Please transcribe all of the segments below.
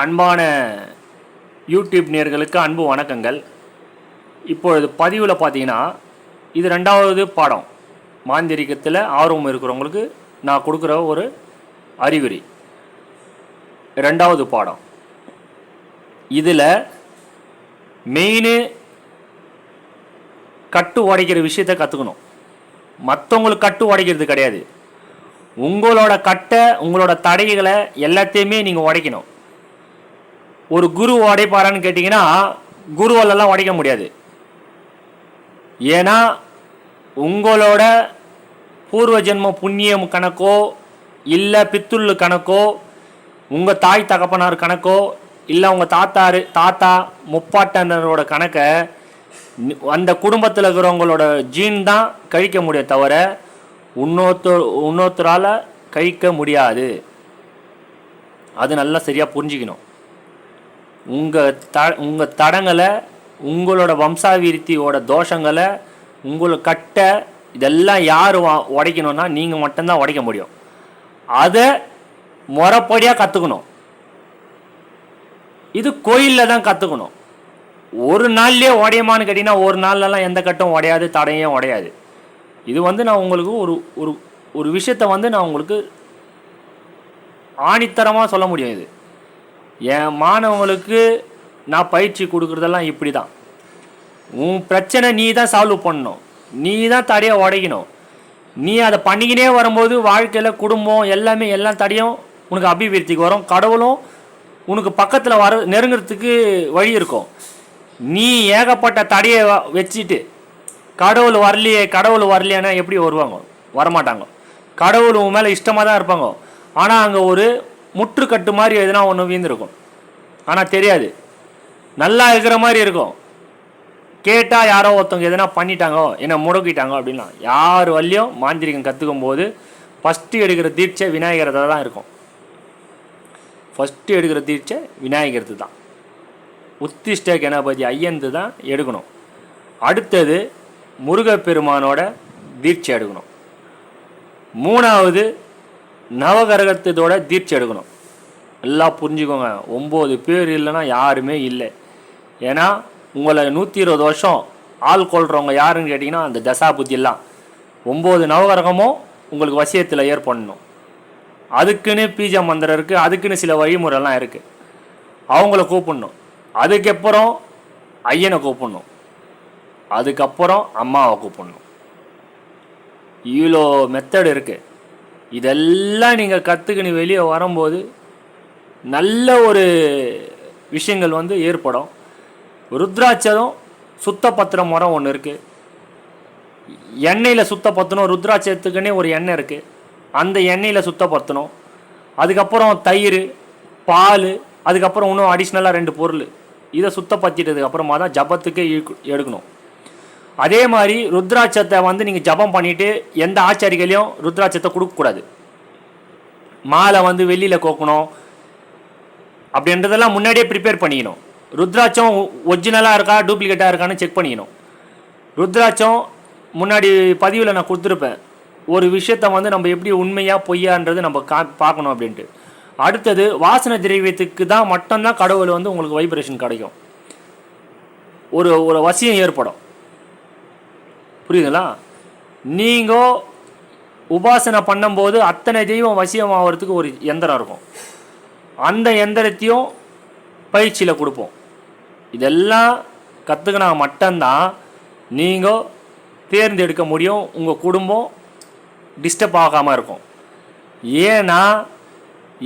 அன்பான யூடியூப் நேர்களுக்கு அன்பு வணக்கங்கள். இப்பொழுது பதிவில் பார்த்தீங்கன்னா இது ரெண்டாவது பாடம். மாந்திரிகத்தில் ஆர்வம் இருக்கிறவங்களுக்கு நான் கொடுக்குற ஒரு அறிகுறி. ரெண்டாவது பாடம். இதில் மெயின் கட்டு உடைக்கிற விஷயத்தை கற்றுக்கணும் மற்றவங்களுக்கு கட்டு உடைக்கிறது கிடையாது. உங்களோட கட்டை உங்களோட தடைகளை எல்லாத்தையுமே நீங்கள் உடைக்கணும். ஒரு குரு உடைப்பாரான்னு கேட்டிங்கன்னா குருவாலெல்லாம் உடைக்க முடியாது. ஏன்னா உங்களோட பூர்வ ஜென்ம புண்ணியம் கணக்கோ இல்லை பித்துள்ளு கணக்கோ உங்கள் தாய் தகப்பனார் கணக்கோ இல்லை உங்கள் தாத்தாரு தாத்தா முப்பாட்டனரோட கணக்கை அந்த குடும்பத்தில் இருக்கிறவங்களோட ஜீன் தான் கழிக்க முடியும் தவிர இன்னொருத்தர் இன்னொருத்தரால் கழிக்க முடியாது. அது நல்லா சரியாக புரிஞ்சுக்கணும். உங்கள் த உங்கள் தடங்களை உங்களோட வம்சாவிருத்தியோட தோஷங்களை உங்களை கட்ட இதெல்லாம் யார் வா- உடைக்கணும்னா நீங்கள் மட்டும்தான் உடைக்க முடியும். அதை முறைப்படியாக கற்றுக்கணும் இது கோயிலில் தான் கற்றுக்கணும் ஒரு நாள்லேயே உடையுமான்னு கேட்டிங்கன்னா ஒரு நாள்லலாம் எந்த கட்டும் உடையாது தடையும் உடையாது. இது வந்து நான் உங்களுக்கு ஒரு ஒரு ஒரு விஷயத்தை வந்து நான் உங்களுக்கு ஆணித்தரமாக சொல்ல முடியும் இது. என் மாணவங்களுக்கு நான் பயிற்சி கொடுக்குறதெல்லாம் இப்படி தான் உன் பிரச்சனை நீ தான் சால்வ் பண்ணணும். நீ தான் தடையை உடைக்கணும். நீ அதை பண்ணிக்கினே வரும்போது வாழ்க்கையில் குடும்பம் எல்லாமே எல்லாம் தடையும் உனக்கு அபிவிருத்திக்கு வரும். கடவுளும் உனக்கு பக்கத்தில் வர நெருங்கிறதுக்கு வழி இருக்கும். நீ ஏகப்பட்ட தடையை வ- வச்சுட்டு கடவுள் வரலையே கடவுள் வரலையேன்னா எப்படி வருவாங்க? வரமாட்டாங்க. கடவுள் உன் மேலே இஷ்டமாக தான் இருப்பாங்க. ஆனால் அங்கே ஒரு முற்றுக்கட்டு மாதிரி எதுனா ஒன்று வீழ்ந்துருக்கும் ஆனால் தெரியாது. நல்லா இருக்கிற மாதிரி இருக்கும். கேட்டால் யாரோ ஒருத்தவங்க எதனா பண்ணிட்டாங்கோ என்ன முடக்கிட்டாங்க அப்படின்லாம் யார் வழியும் மாந்திரிகம் கற்றுக்கும் போது ஃபஸ்ட்டு எடுக்கிற தீட்சை விநாயகரத்தை தான் இருக்கும். ஃபஸ்ட்டு எடுக்கிற தீட்சை விநாயகரத்து தான். உத்திஷ்ட கணபதி ஐயந்து தான் எடுக்கணும். அடுத்தது முருகப்பெருமானோட தீட்சை எடுக்கணும். மூணாவது நவகரகத்தோட தீட்சை எடுக்கணும். எல்லாம் புரிஞ்சுக்கோங்க. ஒம்பது பேர் இல்லைன்னா யாருமே இல்லை. ஏன்னா உங்களை நூற்றி இருபது வருஷம் ஆள் கொள்றவங்க யாருன்னு கேட்டிங்கன்னா அந்த தசா புத்தியெல்லாம் ஒம்பது நவகரகமும் உங்களுக்கு வசியத்தில் ஏற்படணும். அதுக்குன்னு பீஜா மந்திரம் இருக்குது அதுக்குன்னு சில வழிமுறைலாம் இருக்குது அவங்கள கூப்பிடணும். அதுக்கப்புறம் ஐயனை கூப்பிடணும். அதுக்கப்புறம் அம்மாவை கூப்பிடணும். இவ்வளோ மெத்தட் இருக்குது இதெல்லாம் நீங்கள் கற்றுக்கின்னு வெளியே வரும்போது நல்ல ஒரு விஷயங்கள் வந்து ஏற்படும். ருத்ராட்சரம் சுத்தப்பத்திர முறை ஒன்று இருக்குது எண்ணெயில் சுத்தப்படுத்தணும் ருத்ராட்சத்துக்குன்னே ஒரு எண்ணெய் இருக்குது அந்த எண்ணெயில் சுத்தப்படுத்தணும் அதுக்கப்புறம் தயிர் பால் அதுக்கப்புறம் இன்னும் அடிஷ்னலாக ரெண்டு பொருள். இதை சுத்தப்படுத்திட்டதுக்கப்புறமா தான் ஜபத்துக்கே எடுக்கணும். அதே மாதிரி ருத்ராட்சத்தை வந்து நீங்கள் ஜபம் பண்ணிவிட்டு எந்த ஆச்சாரிகளையும் ருத்ராட்சத்தை கொடுக்கக்கூடாது மாலை வந்து வெளியில் கோக்கணும் அப்படின்றதெல்லாம் முன்னாடியே ப்ரிப்பேர் பண்ணிக்கணும். ருத்ராட்சம் ஒரிஜினலாக இருக்கா டூப்ளிகேட்டாக இருக்கான்னு செக் பண்ணிக்கணும். ருத்ராட்சம் முன்னாடி பதிவில் நான் கொடுத்துருப்பேன். ஒரு விஷயத்த வந்து நம்ம எப்படி உண்மையாக பொய்யான்றது நம்ம கா பார்க்கணும் அப்படின்ட்டு. அடுத்தது வாசனை திரவியத்துக்கு தான் மட்டும்தான் கடவுள் வந்து உங்களுக்கு வைப்ரேஷன் கிடைக்கும். ஒரு ஒரு வசியம் ஏற்படும். புரியுதுங்களா? நீங்கள் உபாசனை பண்ணும்போது அத்தனை தெய்வம் வசியம் ஆகிறதுக்கு ஒரு எந்திரம் இருக்கும். அந்த எந்திரத்தையும் பயிற்சியில் கொடுப்போம். இதெல்லாம் கற்றுக்கினா மட்டும்தான் நீங்கள் தேர்ந்தெடுக்க முடியும். உங்கள் குடும்பம் டிஸ்டர்ப் ஆகாமல் இருக்கும். ஏன்னா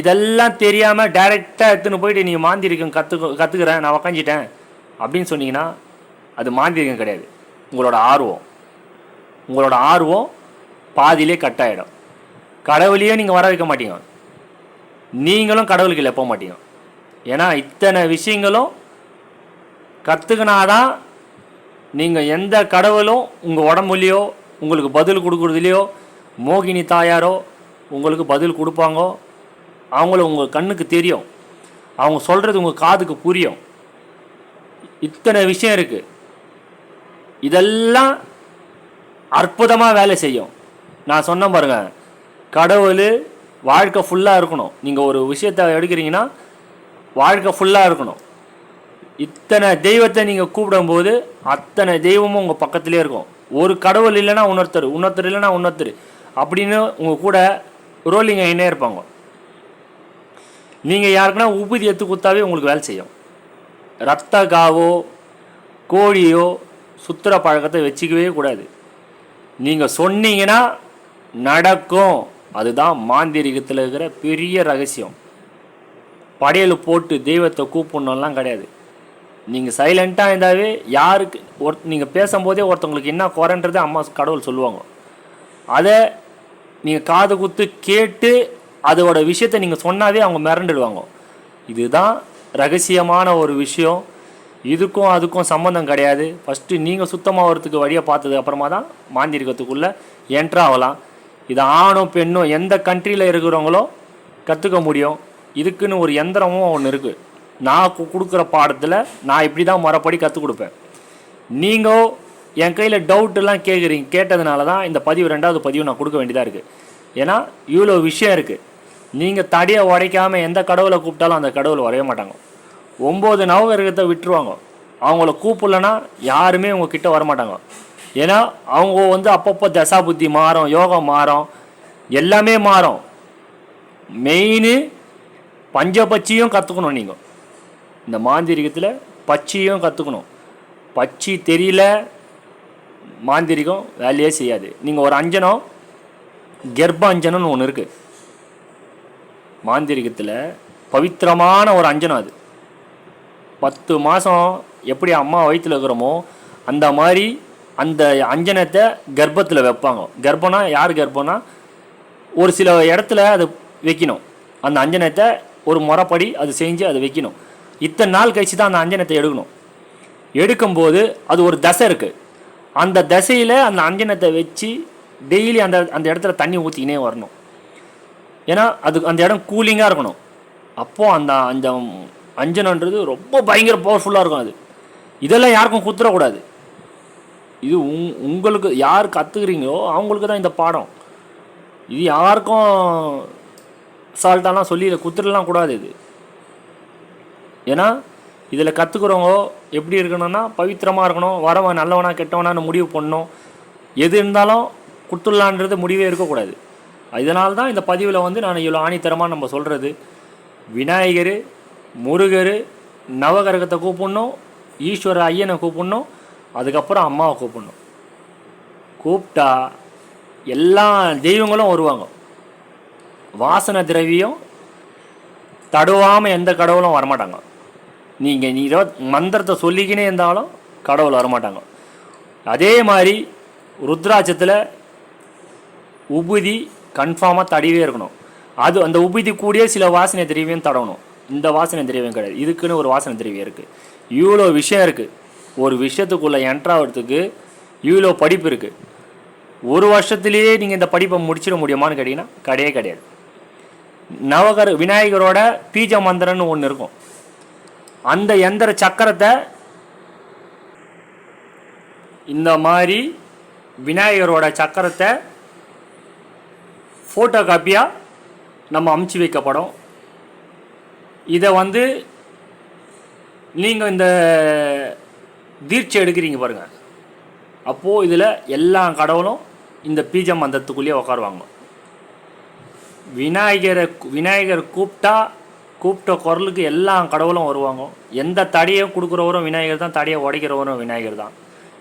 இதெல்லாம் தெரியாமல் டைரெக்டாக எடுத்துன்னு போயிட்டு நீங்கள் மாந்திரிக்கம் கற்றுக்க கற்றுக்கிறேன் நான் உக்காஞ்சிட்டேன் அப்படின்னு சொன்னீங்கன்னா அது மாந்திரிகம் கிடையாது. உங்களோட ஆர்வம். உங்களோட ஆர்வம் பாதியிலே கட் ஆகிடும் கடவுளையே நீங்கள் வர வைக்க மாட்டீங்க. நீங்களும் கடவுளுக்கு இல்லை போக மாட்டீங்க. ஏன்னா இத்தனை விஷயங்களும் கற்றுக்கினாதான் நீங்கள் எந்த கடவுளும் உங்கள் உடம்புலையோ உங்களுக்கு பதில் கொடுக்குறதுலையோ மோகினி தாயாரோ உங்களுக்கு பதில் கொடுப்பாங்கோ அவங்கள உங்கள் கண்ணுக்கு தெரியும். அவங்க சொல்கிறது உங்கள் காதுக்கு புரியும். இத்தனை விஷயம் இருக்குது இதெல்லாம் அற்புதமாக வேலை செய்யும். நான் சொன்ன பாருங்க கடவுள் வாழ்க்கை ஃபுல்லாக இருக்கணும். நீங்கள் ஒரு விஷயத்தை எடுக்கிறீங்கன்னா வாழ்க்கை ஃபுல்லாக இருக்கணும். இத்தனை தெய்வத்தை நீங்கள் கூப்பிடும்போது அத்தனை தெய்வமும் உங்கள் பக்கத்திலே இருக்கும். ஒரு கடவுள் இல்லைன்னா இன்னொருத்தர் உணர்த்தர் இல்லைன்னா இன்னொருத்தர் அப்படின்னு உங்கள் கூட ரோலிங் ஆகினே இருப்பாங்க. நீங்கள் யாருக்குன்னா உபதி எடுத்து கொடுத்தாவே உங்களுக்கு வேலை செய்யும். ரத்த காவோ கோழியோ சுத்துற பழக்கத்தை வச்சுக்கவே கூடாது. நீங்கள் சொன்னீங்கன்னா நடக்கும். அதுதான் மாந்திரிகத்தில் இருக்கிற பெரிய ரகசியம். படையல் போட்டு தெய்வத்தை கூப்பிடணும்லாம் கிடையாது. நீங்கள் சைலண்ட்டாக இருந்தாவே யாருக்கு ஒரு நீங்கள் பேசும்போதே ஒருத்தவங்களுக்கு என்ன குறைன்றது அம்மா கடவுள் சொல்லுவாங்க. அதை நீங்கள் காது குத்து கேட்டு அதோட விஷயத்தை நீங்கள் சொன்னாவே அவங்க மிரண்டுடுவாங்க. இதுதான் ரகசியமான ஒரு விஷயம். இதுக்கும் அதுக்கும் சம்மந்தம் கிடையாது. ஃபஸ்ட்டு நீங்கள் சுத்தமாகறதுக்கு வழியை பார்த்தது அப்புறமா தான் மாந்திரிகத்துக்குள்ளே என்ட்ரு ஆகலாம். இது ஆணும் பெண்ணும் எந்த கண்ட்ரியில் இருக்கிறவங்களோ கற்றுக்க முடியும். இதுக்குன்னு ஒரு எந்திரமும் ஒன்று இருக்குது நான் கொடுக்குற பாடத்தில் நான் இப்படி தான் மறுபடி கற்றுக் கொடுப்பேன். நீங்கள் என் கையில் டவுட்டெல்லாம் கேட்குறீங்க கேட்டதுனால தான் இந்த பதிவு ரெண்டாவது பதிவு நான் கொடுக்க வேண்டியதாக இருக்குது ஏன்னா இவ்வளோ விஷயம் இருக்குது நீங்கள் தடியை உடைக்காமல் எந்த கடவுளை கூப்பிட்டாலும் அந்த கடவுள் வரைய மாட்டாங்க. ஒம்பது நவகிரகத்தை விட்டுருவாங்க. அவங்கள கூப்பிடலன்னா யாருமே உங்ககிட்ட வரமாட்டாங்க. ஏன்னா அவங்க வந்து அப்பப்போ தசா புத்தி மாறும் யோகம் மாறும் எல்லாமே மாறும். மெயினு பஞ்சபட்சியும் கற்றுக்கணும் நீங்கள் இந்த மாந்திரிகத்தில் பச்சியும் கற்றுக்கணும் பச்சி தெரியல மாந்திரிகம் வேலையே செய்யாது. நீங்கள் ஒரு அஞ்சனம் கர்ப்ப அஞ்சனம்னு ஒன்று இருக்குது மாந்திரிகத்தில் பவித்திரமான ஒரு அஞ்சனம் அது. பத்து மாதம் எப்படி அம்மா வயிற்றில் இருக்கிறோமோ அந்த மாதிரி அந்த அஞ்சனத்தை கர்ப்பத்தில் வைப்பாங்க. கர்ப்பம்னா யார் கர்ப்பம்னா ஒரு சில இடத்துல அது வைக்கணும். அந்த அஞ்சனத்தை ஒரு முறைப்படி அது செஞ்சு அதை வைக்கணும். இத்தனை நாள் கழிச்சு தான் அந்த அஞ்சனத்தை எடுக்கணும். எடுக்கும்போது அது ஒரு தசை இருக்குது அந்த தசையில் அந்த அஞ்சனத்தை வச்சு டெய்லி அந்த அந்த இடத்துல தண்ணி ஊற்றிக்கினே வரணும். ஏன்னா அது அந்த இடம் கூலிங்காக இருக்கணும். அப்போது அந்த அந்த அஞ்சனன்றது ரொம்ப பயங்கர பவர்ஃபுல்லாக இருக்கும் அது. இதெல்லாம் யாருக்கும் குத்துறக்கூடாது. இது உங் உங்களுக்கு யார் கற்றுக்குறீங்களோ அவங்களுக்கு தான் இந்த பாடம். இது யாருக்கும் சால்ட்டாலாம் சொல்லி இதை குத்துடலாம் கூடாது இது. ஏன்னா இதில் கற்றுக்குறவங்க எப்படி இருக்கணும்னா பவித்திரமாக இருக்கணும் வரவன் நல்லவனா கெட்டவனான்னு முடிவு பண்ணணும். எது இருந்தாலும் கொடுத்துடலான்றது முடிவே இருக்கக்கூடாது. அதனால தான் இந்த பதிவில் வந்து நான் இவ்வளோ ஆணித்தரமாக நம்ம சொல்கிறது விநாயகர் முருகர் நவகிரகத்தை கூப்பிடணும் ஈஸ்வர ஐயனை கூப்பிடணும் அதுக்கப்புறம் அம்மாவை கூப்பிடணும். கூப்பிட்டா எல்லா தெய்வங்களும் வருவாங்க. வாசனை திரவியம் தடுவாமல் எந்த கடவுளும் வரமாட்டாங்க. நீங்கள் நீ மந்திரத்தை சொல்லிக்கினே இருந்தாலும் கடவுள் வரமாட்டாங்க. அதே மாதிரி ருத்ராட்சத்தில் உபுதி கன்ஃபார்மாக தடவே இருக்கணும். அது அந்த உபுதி கூடயே சில வாசனை திரவியம் தடவணும். இந்த வாசனை திரவியம் கிடையாது. இதுக்குன்னு ஒரு வாசனை திரவியம் இருக்குது இவ்வளோ விஷயம் இருக்குது ஒரு விஷயத்துக்குள்ளே என்ட்ராகிறதுக்கு இவ்வளோ படிப்பு இருக்குது ஒரு வருஷத்துலேயே நீங்கள் இந்த படிப்பை முடிச்சிட முடியுமான்னு கேட்டிங்கன்னா கிடையவே கிடையாது. நவகர விநாயகரோட பீஜ மந்திரம்னு ஒன்று இருக்கும். அந்த எந்திர சக்கரத்தை இந்த மாதிரி விநாயகரோட சக்கரத்தை ஃபோட்டோ காப்பியாக நம்ம அமுச்சு வைக்கப்படும். இதை வந்து நீங்கள் இந்த தீட்சை எடுக்கிறீங்க பாருங்கள் அப்போது இதில் எல்லா கடவுளும் இந்த பீஜ மந்தத்துக்குள்ளேயே உட்காருவாங்க விநாயகரை விநாயகர் கூப்பிட்டா கூப்பிட்ட குரலுக்கு எல்லா கடவுளும் வருவாங்க. எந்த தடையை கொடுக்குறவரும் விநாயகர் தான் தடையை உடைக்கிறவரும் விநாயகர் தான்.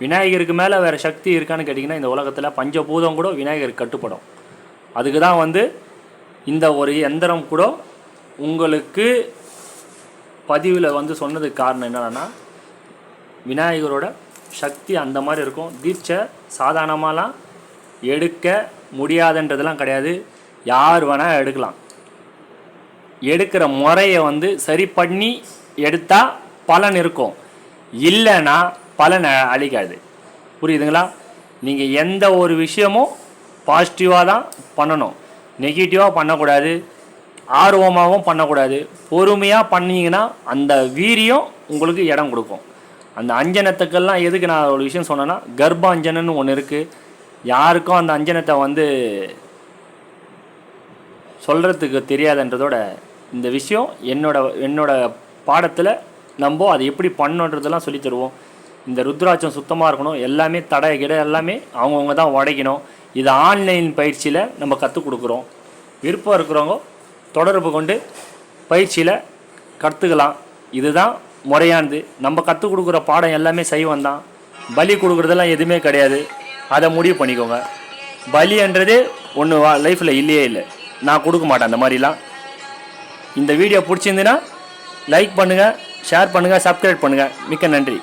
விநாயகருக்கு மேலே வேறு சக்தி இருக்கான்னு கேட்டிங்கன்னா இந்த உலகத்தில் பஞ்சபூதம் கூட விநாயகருக்கு கட்டுப்படும். அதுக்கு தான் வந்து இந்த ஒரு எந்திரம் கூட உங்களுக்கு பதிவில் வந்து சொன்னதுக்கு காரணம் என்னென்னா விநாயகரோட சக்தி அந்த மாதிரி இருக்கும். தீட்சை சாதாரணமாலாம் எடுக்க முடியாதுன்றதெல்லாம் கிடையாது. யார் வேணால் எடுக்கலாம். எடுக்கிற முறையை வந்து சரி பண்ணி எடுத்தால் பலன் இருக்கும். இல்லைன்னா பலன் அழிக்காது. புரியுதுங்களா? நீங்கள் எந்த ஒரு விஷயமும் பாசிட்டிவாக தான் பண்ணணும். நெகட்டிவாக பண்ணக்கூடாது. ஆர்வமாகவும் பண்ணக்கூடாது. பொறுமையாக பண்ணிங்கன்னா அந்த வீரியம் உங்களுக்கு இடம் கொடுக்கும். அந்த அஞ்சனத்துக்கெல்லாம் எதுக்கு நான் ஒரு விஷயம் சொன்னேன்னா கர்ப்ப அஞ்சனன்னு ஒன்று இருக்குது யாருக்கும் அந்த அஞ்சனத்தை வந்து சொல்கிறதுக்கு தெரியாதுன்றதோட இந்த விஷயம் என்னோட என்னோட பாடத்தில் நம்ம அதை எப்படி பண்ணணுன்றதெல்லாம் சொல்லித் தருவோம். இந்த ருத்ராட்சம் சுத்தமாக இருக்கணும். எல்லாமே தடை கிட எல்லாமே அவங்கவுங்க தான் உடைக்கணும். இது ஆன்லைன் பயிற்சியில் நம்ம கற்றுக் கொடுக்குறோம். விருப்பம் இருக்கிறவங்க தொடர்பு கொண்டு பயிற்சியில் கற்றுக்கலாம் இதுதான் முறையானது. நம்ம கற்றுக் கொடுக்குற பாடம் எல்லாமே சைவம் தான் பலி கொடுக்குறதெல்லாம் எதுவுமே கிடையாது. அதை முடிவு பண்ணிக்கோங்க. பலின்றதே ஒன்று வா லைஃப்பில் இல்லையே இல்லை. நான் கொடுக்க மாட்டேன் அந்த மாதிரிலாம். இந்த வீடியோ பிடிச்சிருந்துன்னா லைக் பண்ணுங்கள் ஷேர் பண்ணுங்கள் சப்ஸ்கிரைப் பண்ணுங்கள் மிக்க நன்றி.